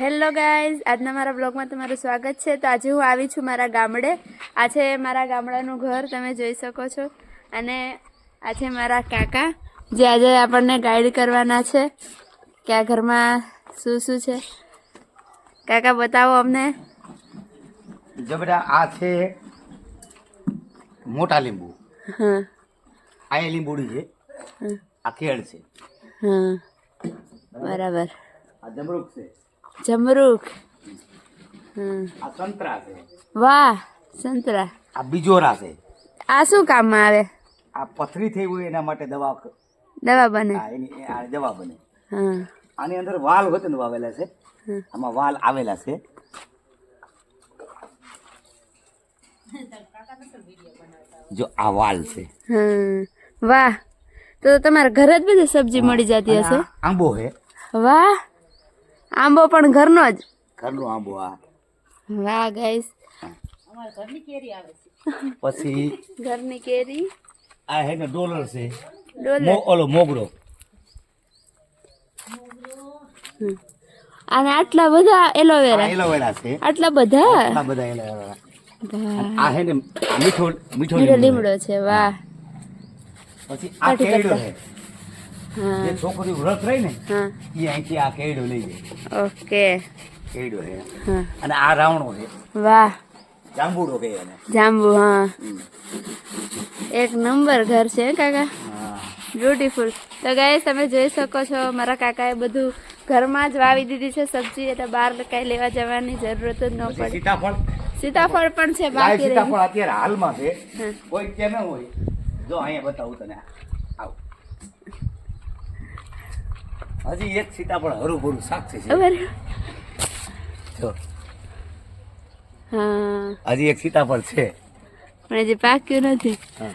Hello guys આજના મારા બ્લોગમાં તમારું સ્વાગત છે. તો આજે હું આવી છું મારા ગામડે. આ છે મારા ગામડાનું ઘર તમે જોઈ શકો છો. અને આ છે મારા કાકા જે આજે આપણને ગાઈડ કરવાના છે કે આ ઘરમાં શું શું છે. કાકા બતાવો અમને. જબરા આ છે મોટા લીંબુ. હા. આ લીંબુડી છે. આ કેળ છે. હા. બરાબર. આ જમરૂક છે. જમરૂક હમ. આ સંતરા છે. વાહ સંતરા. આ બીજોરા છે. આ શું કામમાં આવે? આ પથરી થઈ હોય એના માટે દવા દવા બને. આ એની આ દવા બને. હા. આની અંદર વાલ વતન વાવેલા છે. આમાં વાલ આવેલા છે. જો આ વાલ છે. વાહ. તો તમારા ઘરે જ બધી સબ્જી મળી જતી હશે? આંબો હે વાહ. આંબો પણ ઘરનો જ. ઘરનો આંબો આ વાહ ગાઈસ પછી ઘરની કેરી. આ હે ને ડોલર છે. ડોલર. ઓલો મોગરો. અને આટલા બધા એલોવેરા. એલોવેરા છે. આટલા બધા? આટલા બધા એલોવેરા. આ હે ને મીઠો મીઠો લીમડો. છે વાહ. પછી આ કેળો છે. જે છોકરી વ્રત રહી ને એ અહીંથી આ કેડો લઈ જાય. ઓકે. કેડો છે. અને આ રાવણો છે. વાહ. જાંબુડો કહે એને. જાંબુ હા. એક નંબર ઘર છે કાકા? બ્યુટીફુલ તો ગાઈસ તમે જોઈ શકો છો મારા કાકાએ બધું ઘરમાં જ વાવી દીધી છે સબ્જી એટલે બહાર કાંઈ લેવા જવાની જરૂરત જ ન પડે. સીતાફળ. સીતાફળ પણ છે બાકી સીતાફળ અત્યારે હાલમાં છે. કોઈ કે હોય. જો અહીંયા બતાવું તને. આવ. હજી એક સીતાફળ હરુભરું સાક્ષી છે જો. હા. હજી એક સીતાફળ છે. પણ હજી પાક્યું નથી. હા.